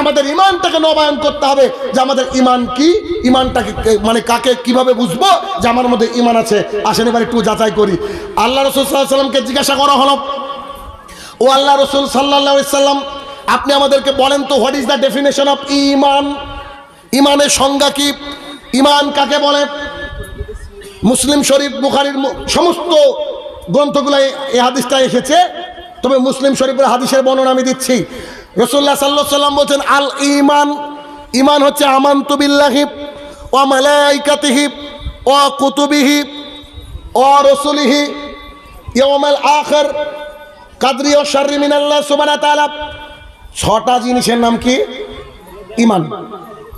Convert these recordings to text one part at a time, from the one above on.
আমাদের ইমানটাকে নবায়ন করতে হবে যে আমাদের ইমান কি? ইমানটাকে মানে কাকে কীভাবে বুঝব? যে আমার মধ্যে ইমান আছে। আসেন এবার একটু যাচাই করি। আল্লাহ রসুল সাল্লাহ সাল্লামকে জিজ্ঞাসা করা হলো, ও আল্লাহ রসুল সাল্লাহ সাল্লাম আপনি আমাদেরকে বলেন তো what is the definition of ইমান ইমানের সংজ্ঞা কি? ইমান কাকে বলে? মুসলিম শরীফ, বুখারির সমস্ত গ্রন্থগুলাই এই হাদিসটা এসেছে। তবে মুসলিম শরীফের হাদিসের বর্ণনা আমি দিচ্ছি। রসুল্লাহ সাল্লাহ সাল্লাম বলছেন, আল ইমান ইমান হচ্ছে আমান্তু বিল্লাহি ও মালাইকাতিহি ও কুতুবিহি ও রসুলিহি ইয়মাল আখর, কাদরি ও শাররি মিনাল্লাহ সুবহানাহু তাআলা। ছটা জিনিসের নাম কি? ইমান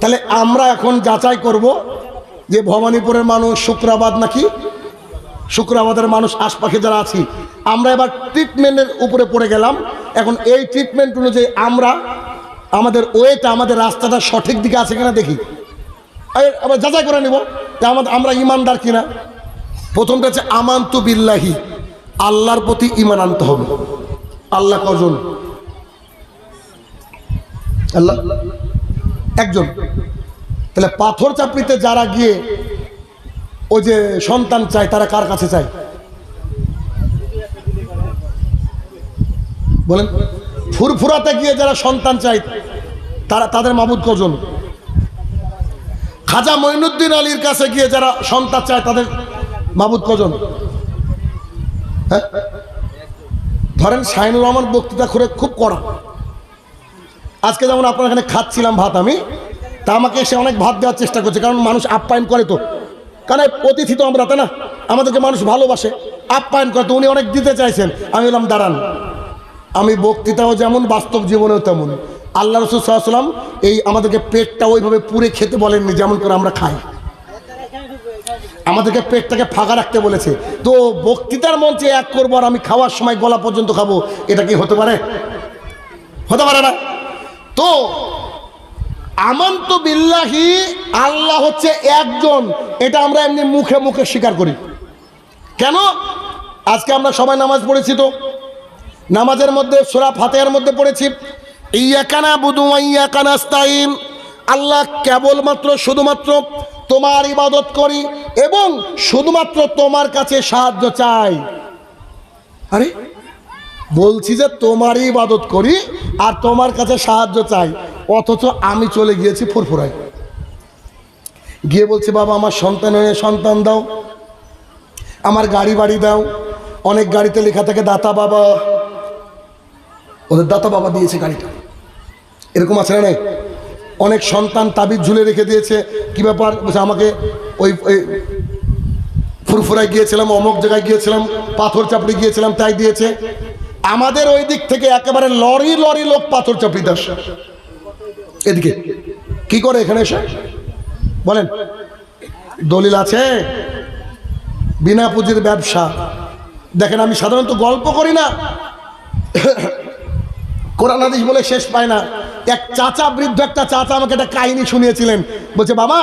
তাহলে আমরা এখন যাচাই করব যে ভবানীপুরের মানুষ শুক্রাবাদ নাকি শুক্রাবাদের মানুষ আশপাশে যারা আছি। আমরা এবার ট্রিটমেন্টের উপরে পড়ে গেলাম। এখন এই ট্রিটমেন্ট অনুযায়ী আমরা আমাদের ওয়েটা, আমাদের রাস্তাটা সঠিক দিকে আছে কিনা দেখি। আবার যাচাই করে নিব যে আমাদের, আমরা ইমানদার কিনা। প্রথমটা হচ্ছে আমান্তু বিল্লাহি, আল্লাহর প্রতি ইমান আনতে হবে। আল্লাহ কজন? আল্লাহ। একজন। তাহলে পাথর চাপড়িতে যারা গিয়ে ওই যে সন্তান চায়, তারা কার কাছে চায়? বলেন, ফুরফুরাতে গিয়ে যারা সন্তান চায়, তারা, তাদের মাবুদ কজন? খাজা মঈনুদ্দিন আলীর কাছে গিয়ে যারা সন্তান চায়, তাদের মাবুদ কজন? হ্যাঁ? ধরেন শাহিনুর রহমান বক্তৃতা করে খুব কড়া। আজকে যেমন আপনার এখানে খাচ্ছিলাম ভাত আমি, তা আমাকে সে অনেক ভাত দেওয়ার চেষ্টা করছে, কারণ মানুষ আপ্যায়ন করে তো। কারণ অতিথি তো আমরা, তাই না? আমাদেরকে মানুষ ভালোবাসে, আপ্যায়ন করে তো, উনি অনেক দিতে চাইছেন। আমি বললাম, দাঁড়ান। আমি বক্তৃতাও যেমন, বাস্তব জীবনেও তেমন। আল্লাহ রসুল সাল্লাম এই আমাদেরকে পেটটা ওইভাবে পুরে খেতে বলেননি, যেমন করে আমরা খাই। আমাদেরকে পেটটাকে ফাঁকা রাখতে বলেছে। তো বক্তৃতার মঞ্চে এক করব আর আমি খাওয়ার সময় গলা পর্যন্ত খাব, এটা কি হতে পারে? হতে পারে না। তো, আমন্ত বিল্লাহি, আল্লাহ হচ্ছে একজন, এটা আমরা এমনি মুখে মুখে স্বীকার করি। কেন? আজকে আমরা সবাই নামাজ পড়েছি তো। নামাজের মধ্যে, সোরা ফাতেহার মধ্যে পড়েছি। ইয়াকানা বুদু ইয়াকানাস্তাইন আল্লাহ কেবলমাত্র, শুধুমাত্র তোমার ইবাদত করি এবং শুধুমাত্র তোমার কাছে সাহায্য চাই। আরে, বলছি যে তোমারই ইবাদত করি আর তোমার কাছে সাহায্য চাই, অথচ আমি চলে গিয়েছি ফুরফুরায়। গিয়ে বলছি, বাবা, আমার সন্তান হয়ে সন্তান দাও, আমার গাড়ি বাড়ি দাও, অনেক গাড়িতে লেখা থাকে, দাতা বাবা ওদের দাতা বাবা দিয়েছে গাড়িটা। এরকম আছে না? অনেক সন্তান তাবিজ ঝুলে রেখে দিয়েছে। কি ব্যাপার? আমাকে ওই ফুরফুরায় গিয়েছিলাম, অমুক জায়গায় গিয়েছিলাম, পাথর চাপড়ি গিয়েছিলাম, তাই দিয়েছে। আমাদের ওই দিক থেকে একেবারে লরি লরি লোক পাথর চাপড়ি দাস এদিকে, কি করে এখানে এসে? বলেন, দলিল আছে? বিনা পুঁজির ব্যবসা। দেখেন, আমি সাধারণত গল্প করি না। কোরআন হাদিস বলে শেষ পায় না। এক চাচা, বৃদ্ধ একটা চাচা আমাকে একটা কাহিনী শুনিয়েছিলেন। বলছে, বাবা,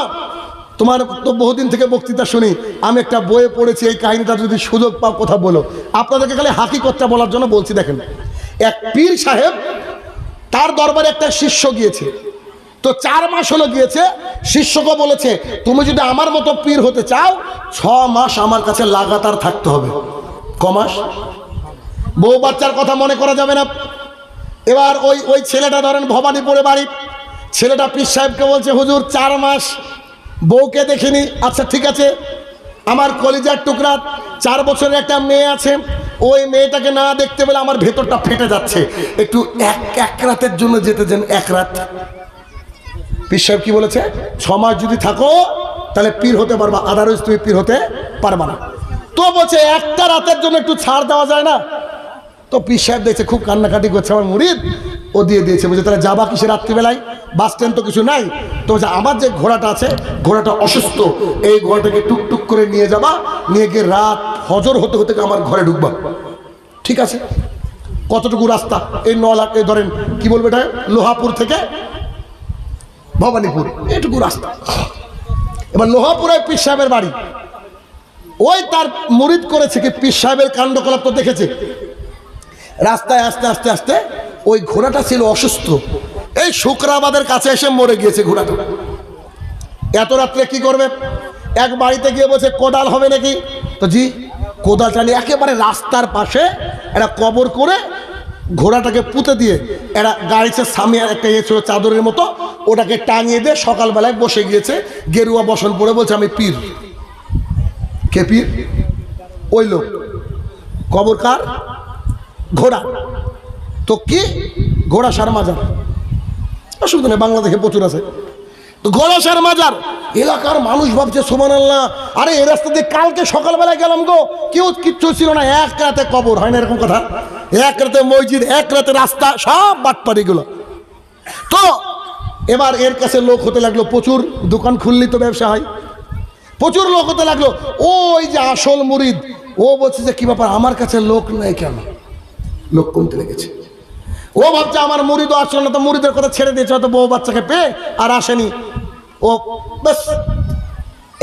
তোমার তো বহুদিন থেকে বক্তৃতা শুনি। আমি একটা বইয়ে পড়েছি, এই কাহিনীটা যদি সুযোগ পাও কথা বলো। আপনাদেরকে খালি হাকিকতটা বলার জন্য বলছি, দেখেন। এক পীর সাহেব, তার দরবারে একটা শিষ্য গিয়েছে। তো চার মাস হলো গিয়েছে, শিষ্যকে বলেছে, তুমি যদি আমার মতো পীর হতে চাও, ছ মাস আমার কাছে লাগাতার থাকতে হবে। কমাস বউ বাচ্চার কথা মনে করা যাবে না। এবার ওই ওই ছেলেটা ধরেন ভবানীপুরে বাড়ি। ছেলেটা পীর সাহেবকে বলছে, হুজুর, চার মাস বউকে দেখিনি। আচ্ছা ঠিক আছে। আমার কলিজার টুকরা, চার বছরের একটা মেয়ে আছে। ওই মেয়েটাকে না দেখতে পেলে আমার ভেতরটা ফেটে যাচ্ছে। একটু এক এক রাতের জন্য যেতে দেন, এক রাত। পীর সাহেব কি বলেছে? ছ মাস যদি থাকো, তাহলে পীর হতে পারবা। আদারস তুমি পীর হতে পারবা না। তো বলছে, একটা রাতের জন্য একটু ছাড় দেওয়া যায় না? তো পীর সাহেব দেখছে খুব কান্নাকাটি করছে আমার মুরিদ। ও দিয়ে দিয়েছে, বলছে, তাহলে যাবা কিসে রাত্রিবেলায়? বাস স্ট্যান্ড তো কিছু নাই? তো বলছে, আমার যে ঘোড়াটা আছে, ঘোড়াটা অসুস্থ, এই ঘোড়াটাকে টুকটুক করে নিয়ে যাবা, নিয়ে গিয়ে রাত হজর হতে হতে আমার ঘরে ঢুকবা। ঠিক আছে? কতটুকু রাস্তা? এই ন লাখ, এই ধরেন, কি বলবে এটা? লোহাপুর থেকে ভবানীপুর। এটুকু রাস্তা। এবার লোহাপুরে পীর সাহেবের বাড়ি। ওই তার মুরিদ করেছে কি? পীর সাহেবের কাণ্ডকলাপ তো দেখেছে। রাস্তায় আস্তে আস্তে আস্তে ওই ঘোড়াটা ছিল অসুস্থ। এই শুক্রাবাদের কাছে এসে মরে গিয়েছে ঘোড়াটা। এত রাত্রে কি করবে? এক বাড়িতে গিয়ে বলছে, কোদাল হবে নাকি? তো জি, কোদালটা নিয়ে একেবারে রাস্তার পাশে একটা কবর করে ঘোড়াটাকে পুঁতে দিয়ে এরা গাড়িতে সামনে আর একটা ইয়ে ছিল চাদরের মতো, ওটাকে টাঙিয়ে দিয়ে সকালবেলায় বসে গিয়েছে। গেরুয়া বসন পরে বলছে, আমি পীর। কে পীর? ওই লোক। কবর কার? ঘোড়া। তো কি? ঘোড়া সার মাজার অসুবিধা নেই, বাংলাদেশে প্রচুর আছে। তো গলাসার মাজার এলাকার মানুষ ভাবছে সোমান আল্লাহ আরে এই রাস্তা দিয়ে কালকে সকালবেলায় গেলাম গো। কেউ কিচ্ছু ছিল না, এক রাতে কবর, হয় না এরকম কথা? এক রাতে মসজিদ, এক রাতে রাস্তা, সব বাটপাড়িগুলো। তো এবার এর কাছে লোক হতে লাগল প্রচুর, দোকান খুললি তো ব্যবসা হয়। প্রচুর লোক হতে লাগল। ওই যে আসল মুরিদ, ও বলছে যে, কি ব্যাপার, আমার কাছে লোক নেই কেন? লোক কমতে লেগেছে। ও ভাবছে আমার মুড়িদও আসলো না, তো মুড়িদের কথা ছেড়ে দিয়েছে, হয়তো বউ বাচ্চাকে পেয়ে আর আসেনি। ও বাস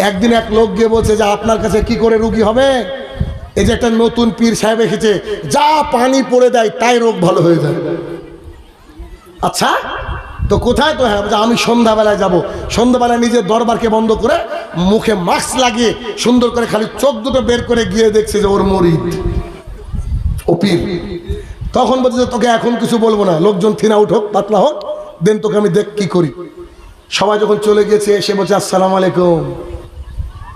একদিন এক লোক গিয়ে বলছে, যে, আপনার কাছে কি করে রুগী হবে? এই যে একটা নতুন পীর সাহেব এসেছে, যা পানি পড়ে দেয়, তাই রোগ ভালো হয়ে যায়। আচ্ছা তো কোথায়? তো হ্যাঁ আমি সন্ধ্যাবেলায় যাব। সন্ধ্যাবেলায় নিজের দরবারকে বন্ধ করে মুখে মাস্ক লাগিয়ে সুন্দর করে খালি চোখ দুটো বের করে গিয়ে দেখছে যে ওর মরিদ ও পীর। তখন বলছে তোকে এখন কিছু বলব না। লোকজন থিনা উঠোক পাতলা হোক দেন তোকে আমি দেখ কি করি। সবাই যখন চলে গেছে এসে বলছে, আসসালাম আলাইকুম।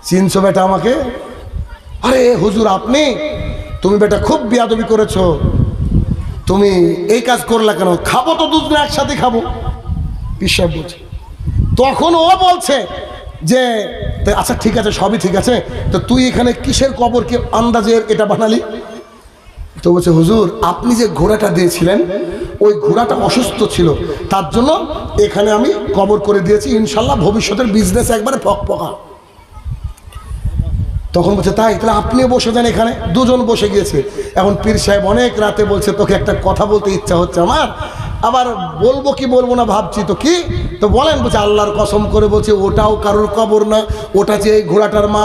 চিনছো বেটা আমাকে? আরে, হুজুর, আপনি? তুমি বেটা খুব বিয়াদবি করেছ। তুমি এই কাজ করলা কেন? খাব তো দুজন একসাথে খাব। বিশ্বাস বলছে, তখন ও বলছে যে আচ্ছা ঠিক আছে, সবই ঠিক আছে। তো তুই এখানে কিসের কবরকে আন্দাজে এটা বানালি? তো বলছে, হুজুর, আপনি যে ঘোড়াটা দিয়েছিলেন, ওই ঘোড়াটা অসুস্থ ছিল। তার জন্য এখানে আমি কবর করে দিয়েছি। ইনশাল্লাহ ভবিষ্যতের বিজনেস একবারে ফকফকা। তখন বলছে, তাই, তাহলে আপনিও বসে যান এখানে। দুজন বসে গিয়েছে। এখন পীর সাহেব অনেক রাতে বলছে, তোকে একটা কথা বলতে ইচ্ছা হচ্ছে আমার। আবার বলব কি বলব না ভাবছি তো কি? তো বলেন, বলছে, আল্লাহর কসম করে বলছে, ওটাও কারোর কবর না ওটা যে এই ঘোড়াটার মা।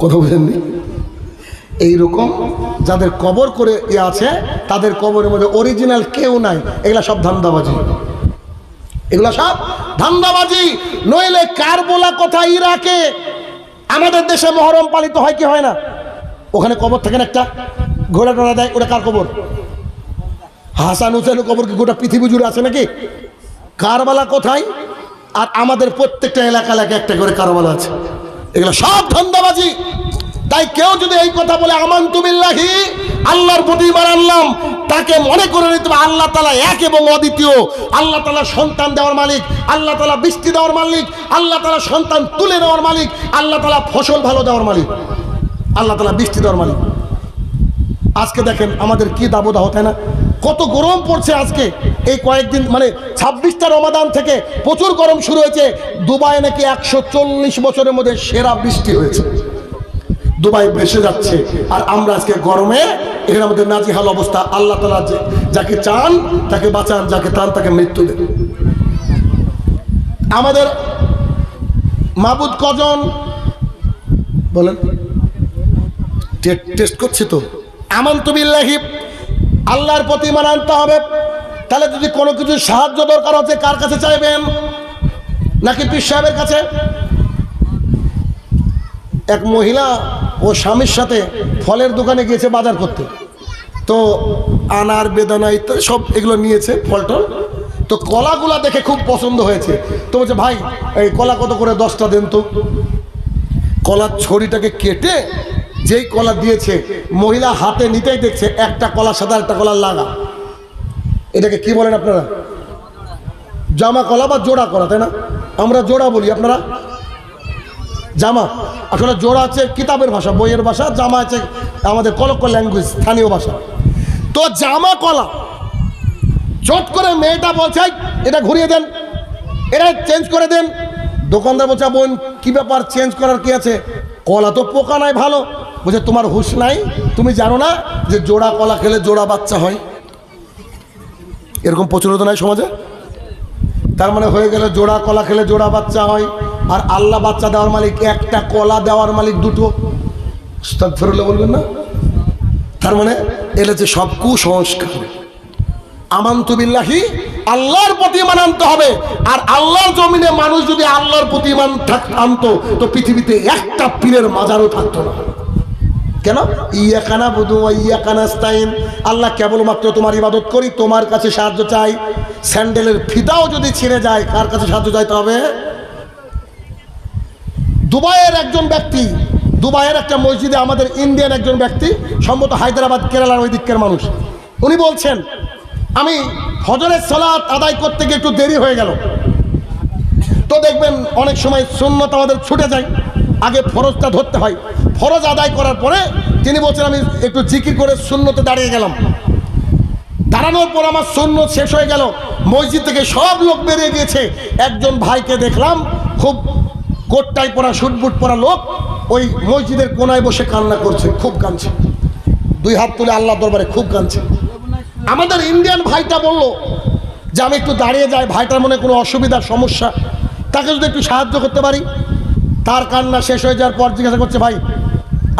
কথা বুঝেননি এইরকম যাদের কবর করে ইয়ে আছে, তাদের কবরের মধ্যে অরিজিনাল কেউ নাই। এগুলা সব ধান্দাবাজি। এগুলা সব ধান্দাবাজি। নইলে কার বলা কথা ইরাকে। আমাদের দেশে মহরম পালিত হয় কি হয় না? ওখানে কবর থাকেন একটা? ঘোড়া টোড়া দেয়, ওটা কার কবর? হাসান হুসেনের কবর কি গোটা পৃথিবী জুড়ে আছে নাকি? কারবালা কোথায়? আর আমাদের প্রত্যেকটা এলাকা এলাকা একটা করে কারবালা আছে। এগুলো সব ধান্দাবাজি। তাই কেউ যদি এই কথা বলে আমান তুমিল্লাহি আল্লাহর প্রতি ইমান আনলাম, তাকে মনে করে নিতে হবে আল্লাহ তালা এক এবং অদ্বিতীয়। আল্লাহ তালা সন্তান দেওয়ার মালিক, আল্লাহ তালা বৃষ্টি দেওয়ার মালিক, আল্লাহ তালা সন্তান তুলে নেওয়ার মালিক, আল্লাহ তালা ফসল ভালো দেওয়ার মালিক, আল্লাহ তালা বৃষ্টি দেওয়ার মালিক। আজকে দেখেন আমাদের কি দাবদাহ, তাই না? কত গরম পড়ছে আজকে। এই কয়েকদিন মানে ছাব্বিশটা রমাদান থেকে প্রচুর গরম শুরু হয়েছে। দুবাই নাকি একশো চল্লিশ বছরের মধ্যে সেরা বৃষ্টি হয়েছে। দুবাই ভেসে যাচ্ছে। আর আমরা আজকে গরমে এখানে আমাদের নাজিহাল অবস্থা। আল্লাহ তালা যাকে চান, তাকে বাঁচান, যাকে চান তাকে মৃত্যু দেন। আমাদের মাবুদ কজন? বলেন। টেস্ট করছি তো। আমন্তবিল্লাহি আল্লাহর প্রতি ইমান আনতে হবে। তাহলে যদি কোনো কিছু সাহায্য দরকার হচ্ছে, কার কাছে চাইবেন? নাকি পীর সাহেবের কাছে? এক মহিলা স্বামীর সাথে ফলের দোকানে গিয়েছে বাজার করতে। তো আনার, বেদানা ইত্যাদি সব এগুলো নিয়েছে ফল টল তো কলাগুলা দেখে খুব পছন্দ হয়েছে। তো বলছে, ভাই, এই কলা কত করে? দশটা দেন তো। কলার ছড়িটাকে কেটে যেই কলা দিয়েছে, মহিলা হাতে নিতেই দেখছে একটা কলার সাথে একটা কলার লাগা। এটাকে কি বলেন আপনারা? জামা কলা বা জোড়া কলা, তাই না? আমরা জোড়া বলি, আপনারা? জামা। আসলে জোড়া আছে কিতাবের ভাষা, বইয়ের ভাষা, জামা আছে আমাদের কলক ল্যাঙ্গুয়েজ স্থানীয় ভাষা। তো জামা কলা, চট করে মেয়েটা বলছে এটা ঘুরিয়ে দেন, এটা চেঞ্জ করে দেন। দোকানদার বলছে বোন, কি ব্যাপার? চেঞ্জ করার কি আছে? কলা তো পোকা নাই, ভালো। বলছে, তোমার হুশ নাই? তুমি জানো না যে জোড়া কলা খেলে জোড়া বাচ্চা হয়? এরকম প্রচলিত নাই সমাজে? তার মানে হয়ে গেল, জোড়া কলা খেলে জোড়া বাচ্চা হয়। আর আল্লাহ বাচ্চা দেওয়ার মালিক, একটা কলা দেওয়ার মালিক দুটো। ফেরলে বলবেন না? তার মানে এলে যে সব কুসংস্কার। আমান্তু বিল্লাহি আল্লাহর প্রতি ইমান আনতে হবে। আর আল্লাহর জমিনে মানুষ যদি আল্লাহর প্রতি ইমান থাক- আনতো, তো পৃথিবীতে একটা পীরের মাজারও থাকতো না। কেন? ইয়া কানা বুধু ইয়া কানাস্তাইন আল্লাহ কেবলমাত্র তোমার ইবাদত করি, তোমার কাছে সাহায্য চাই। স্যান্ডেলের ফিতাও যদি ছিঁড়ে যায়, কার কাছে সাহায্য চাইতে হবে? দুবাইয়ের একজন ব্যক্তি, দুবাইয়ের একটা মসজিদে আমাদের ইন্ডিয়ান একজন ব্যক্তি, সম্ভবত হায়দ্রাবাদ, কেরালার ওই দিকের মানুষ। উনি বলছেন, আমি ফজরের সালাত আদায় করতে গিয়ে একটু দেরি হয়ে গেল। তো দেখবেন অনেক সময় সুন্নত আমাদের ছুটে যায়, আগে ফরজটা ধরতে হয়। ফরজ আদায় করার পরে তিনি বলছেন, আমি একটু জিকির করে শূন্যতে দাঁড়িয়ে গেলাম। দাঁড়ানোর পর আমার শূন্য শেষ হয়ে গেল। মসজিদ থেকে সব লোক বেরিয়ে গিয়েছে। একজন ভাইকে দেখলাম, খুব কোটটাই পরা শুটবুট পরা লোক ওই মসজিদের কোনায় বসে কান্না করছে, খুব কাঁদছে। দুই হাত তুলে আল্লাহ দরবারে খুব কাঁদছে। আমাদের ইন্ডিয়ান ভাইটা বলল যে, আমি একটু দাঁড়িয়ে যাই, ভাইটার মনে কোনো অসুবিধার সমস্যা। তাকে যদি একটু সাহায্য করতে পারি? তার কান্না শেষ হয়ে যাওয়ার পর জিজ্ঞাসা করছে, ভাই,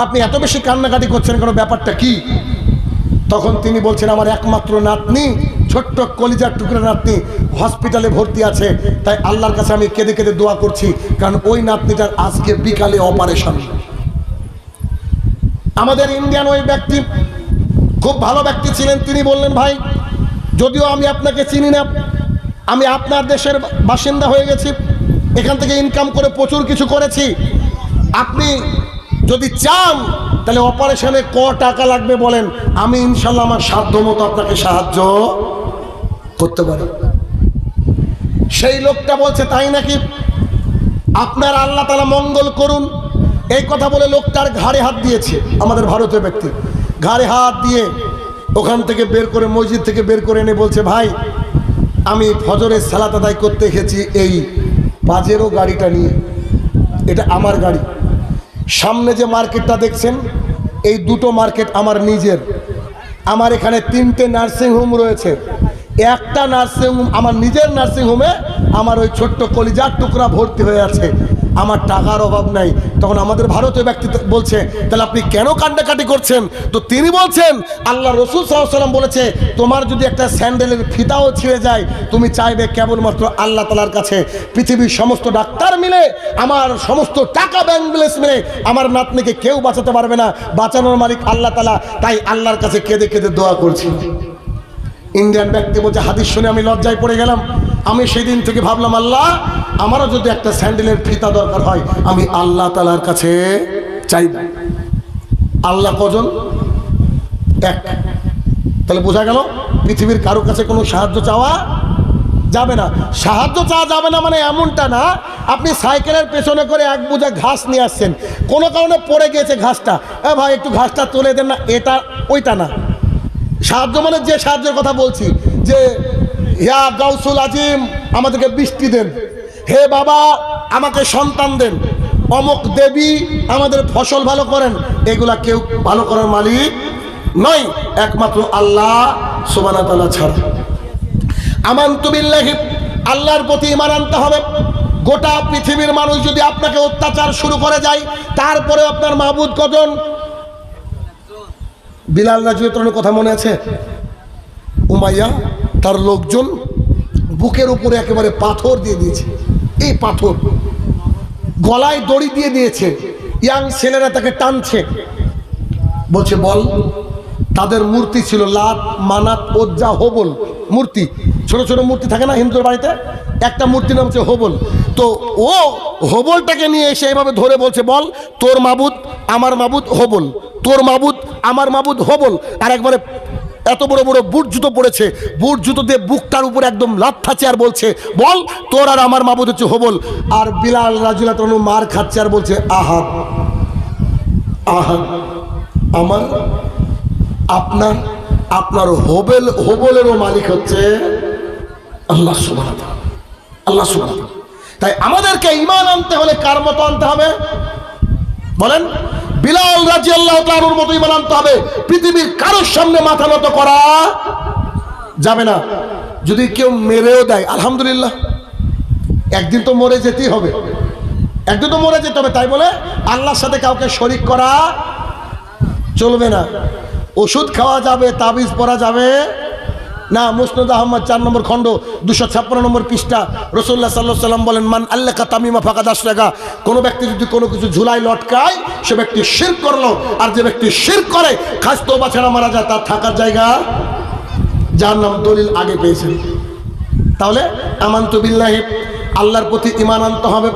আপনি এত বেশি কান্নাকাটি করছেন কোনো? ব্যাপারটা কি? তখন তিনি বলছেন, আমার একমাত্র নাতনি ছোট্ট কলিজার টুকরা নাতনি হসপিটালে ভর্তি আছে। তাই আল্লাহর কাছে আমি কেঁদে কেঁদে দোয়া করছি, কারণ ওই নাতনিটার আজকে বিকালে অপারেশন আমাদের ইন্ডিয়ান ওই ব্যক্তি, খুব ভালো ব্যক্তি ছিলেন, তিনি বললেন, ভাই, যদিও আমি আপনাকে চিনি না, আমি আপনার দেশের বাসিন্দা হয়ে গেছি, এখান থেকে ইনকাম করে প্রচুর কিছু করেছি। আপনি যদি চান, তাহলে অপারেশনে ক টাকা লাগবে বলেন, আমি ইনশাল্লাহ আমার সাধ্য মতো আপনাকে সাহায্য করতে পারি। সেই লোকটা বলছে, তাই নাকি? আপনার আল্লাহ তালা মঙ্গল করুন। এই কথা বলে লোকটার ঘাড়ে হাত দিয়েছে আমাদের ভারতীয় ব্যক্তি। ঘাড়ে হাত দিয়ে ওখান থেকে বের করে, মসজিদ থেকে বের করে এনে বলছে, ভাই, আমি ফজরের সালাত আদায় করতে এসেছি এই পাজেরও গাড়িটা নিয়ে। এটা আমার গাড়ি। সামনে যে মার্কেটটা দেখছেন, এই দুটো মার্কেট আমার নিজের। আমার এখানে তিনটে নার্সিংহোম রয়েছে। একটা নার্সিং হোম আমার নিজের নার্সিং হোমে আমার ওই ছোট্ট কলিজার টুকরা ভর্তি হয়ে আছে। আমার টাকার অভাব নাই। তখন আমাদের ভারতীয় ব্যক্তি বলছে, তাহলে আপনি কেন কান্নাকাটি করছেন? তো তিনি বলছেন, আল্লাহ রসুল সাল্লাম বলেছে, তোমার যদি একটা স্যান্ডেলের ফিতাও ছিঁড়ে যায়, তুমি চাইবে কেবলমাত্র আল্লাহ তালার কাছে। পৃথিবীর সমস্ত ডাক্তার মিলে, আমার সমস্ত টাকা ব্যাংক ব্যালেন্স মিলে, আমার নাতনিকে কেউ বাঁচাতে পারবে না। বাঁচানোর মালিক আল্লাহ তালা তাই আল্লাহর কাছে কেঁদে কেঁদে দোয়া করছি। ইন্ডিয়ান ব্যক্তি বলছে, হাদিস শুনে আমি লজ্জায় পড়ে গেলাম। আমি সেদিন থেকে ভাবলাম, আল্লাহ, আমারও যদি একটা স্যান্ডেলের ফিতা দরকার হয়, আমি আল্লাহ তালার কাছে চাইব আল্লাহ কজন? এক। তাহলে বোঝা গেল, পৃথিবীর কারও কাছে কোনো সাহায্য চাওয়া যাবে না। সাহায্য চাওয়া যাবে না মানে এমনটা না, আপনি সাইকেলের পেছনে করে এক বোঝা ঘাস নিয়ে আসছেন। কোনো কারণে পড়ে গিয়েছে ঘাসটা। এ ভাই, একটু ঘাসটা তুলে দেন না, এটা, ওইটা না। সাহায্য মানে যে সাহায্যের কথা বলছি, যে হিয়া গাউসুল আজিম আমাদেরকে বৃষ্টি দেন। হে বাবা, আমাকে সন্তান দেন। অমুক দেবী আমাদের ফসল ভালো করেন, এগুলা কেউ ভালো করার মালিক নয়, একমাত্র আল্লাহ সোবানা তালা ছাড়া। আমান্তবিল্লাহি আল্লাহর প্রতি ইমান আনতে হবে। গোটা পৃথিবীর মানুষ যদি আপনাকে অত্যাচার শুরু করে যায় তারপরে আপনার মাহবুদ কজন বিলাল রাজুয়েতনের কথা মনে আছে? উমাইয়া, তার লোকজন বুকের উপরে একেবারে পাথর দিয়ে দিয়েছে। এই পাথর গলায় দড়ি দিয়ে দিয়েছে। ইয়াং ছেলেরা তাকে টানছে। বলছে, বল, তাদের মূর্তি ছিল লাত, মানাত, ওজ্জা, হোবল মূর্তি। ছোট ছোট মূর্তি থাকে না হিন্দুর বাড়িতে? একটা মূর্তি নাম হচ্ছে হোবল। তো ও হোবলটাকে নিয়ে এসে এইভাবে ধরে বলছে, বল, তোর মাবুদ, আমার মাবুদ হোবল। তোর মাবুদ, আমার মাবুদ হোবল। আর একবারে এত বড় বড় বুট জুতো পড়েছে। বুট জুতো দিয়ে বুকটার উপরে একদম লাথাচ্ছে আর বলছে, বল, তোর আর আমার মাবুদ হচ্ছে হোবল। আর বিলাল রাজুলা তনু মার খাচ্ছে আর বলছে আহাদ আহাদ আমার, আপনার আপনার হোবেল, হোবলেরও মালিক হচ্ছে আল্লাহ সুবাহ আল্লাহ সুবাহ তাই আমাদেরকে ইমান আনতে হলে কার মতো আনতে হবে? বলেন। বিলাল রাজি আল্লাহ তালুর মতো ইমান আনতে হবে। পৃথিবীর কারোর সামনে মাথা নত করা যাবে না। যদি কেউ মেরেও দেয়, আলহামদুলিল্লাহ। একদিন তো মরে যেতেই হবে। একদিন তো মরে যেতে হবে, তাই বলে আল্লাহর সাথে কাউকে শরিক করা চলবে না। ওষুধ খাওয়া যাবে, তাবিজ পরা যাবে। না, মুসনদ আহমদ চার নম্বর খণ্ড, দুশো ছাপ্পান্ন নম্বর পৃষ্ঠা। রসুল্লাহ সাল্লাহ সাল্লাম বলেন, মান আল্লাহ তামিমা ফাঁকা দাস টাকা কোনো ব্যক্তি যদি কোনো কিছু ঝুলাই, লটকায়, সে ব্যক্তি শির করল। আর যে ব্যক্তি শির করে, খাস তোবা ছাড়া মারা যায়, তার থাকার জায়গা যার নাম দলিল আগে পেয়েছেন। তাহলে, আমান্ত বিল্লাহে, আল্লাহর প্রতি ইমান আনতে হবে।